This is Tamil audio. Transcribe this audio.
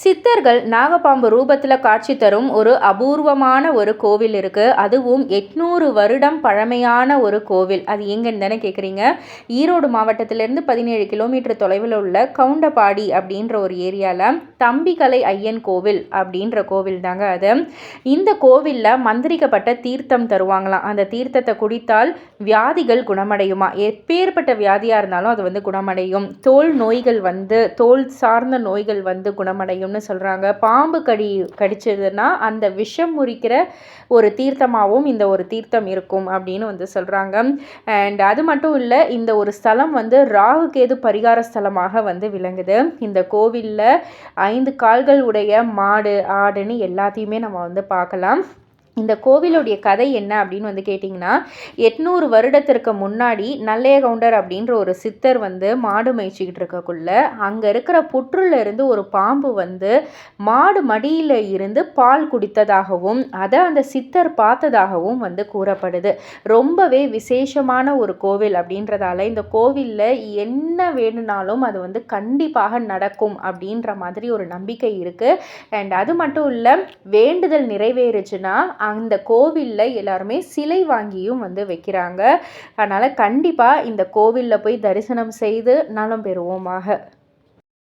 சித்தர்கள் நாகப்பாம்பு ரூபத்தில் காட்சி தரும் ஒரு அபூர்வமான ஒரு கோவில் இருக்குது அதுவும் எட்நூறு வருடம் பழமையான ஒரு கோவில். அது எங்கன்னு தானே கேட்குறீங்க ஈரோடு மாவட்டத்திலேருந்து பதினேழு கிலோமீட்டர் தொலைவில் உள்ள கவுண்டபாடி அப்படின்ற ஒரு ஏரியாவில் தம்பிக்கலை ஐயன் கோவில் அப்படின்ற கோவில் தாங்க அது. இந்த கோவிலில் மந்திரிக்கப்பட்ட தீர்த்தம் தருவாங்களாம். அந்த தீர்த்தத்தை குடித்தால் வியாதிகள் குணமடையுமா? எப்பேற்பட்ட வியாதியாக இருந்தாலும் அது வந்து குணமடையும். தோல் நோய்கள் வந்து தோல் சார்ந்த நோய்கள் வந்து குணமடையும். செய்யும்னு சொல்கிறாங்க பாம்பு கடி கடிச்சதுன்னா அந்த விஷம் முறிக்கிற ஒரு தீர்த்தமாகவும் இந்த ஒரு தீர்த்தம் இருக்கும் அப்படின்னு வந்து சொல்கிறாங்க அண்ட் அது மட்டும் இல்லை இந்த ஒரு ஸ்தலம் வந்து ராகு கேது பரிகார ஸ்தலமாக வந்து விளங்குது. இந்த கோவிலில் ஐந்து கால்கள் உடைய மாடு ஆடுன்னு எல்லாத்தையுமே நம்ம வந்து பார்க்கலாம். இந்த கோவிலுடைய கதை என்ன அப்படின்னு வந்து கேட்டிங்கன்னா எட்நூறு வருடத்திற்கு முன்னாடி நல்லைய கவுண்டர் அப்படின்ற ஒரு சித்தர் வந்து மாடு மேய்ச்சிக்கிட்டு இருக்கக்குள்ள அங்கே இருக்கிற புற்றுல இருந்து ஒரு பாம்பு வந்து மாடு மடியில் இருந்து பால் குடித்ததாகவும் அதை அந்த சித்தர் பார்த்ததாகவும் வந்து கூறப்படுது. ரொம்பவே விசேஷமான ஒரு கோவில் அப்படின்றதால இந்த கோவிலில் என்ன வேணுனாலும் அது வந்து கண்டிப்பாக நடக்கும் அப்படின்ற மாதிரி ஒரு நம்பிக்கை இருக்குது அண்ட் அது மட்டும் இல்லை வேண்டுதல் நிறைவேறுச்சுன்னா அந்த கோவிலில் எல்லாருமே சிலை வாங்கியும் வந்து வைக்கிறாங்க. அதனால் கண்டிப்பாக இந்த கோவிலில் போய் தரிசனம் செய்து நலம் பெறுவோமாக.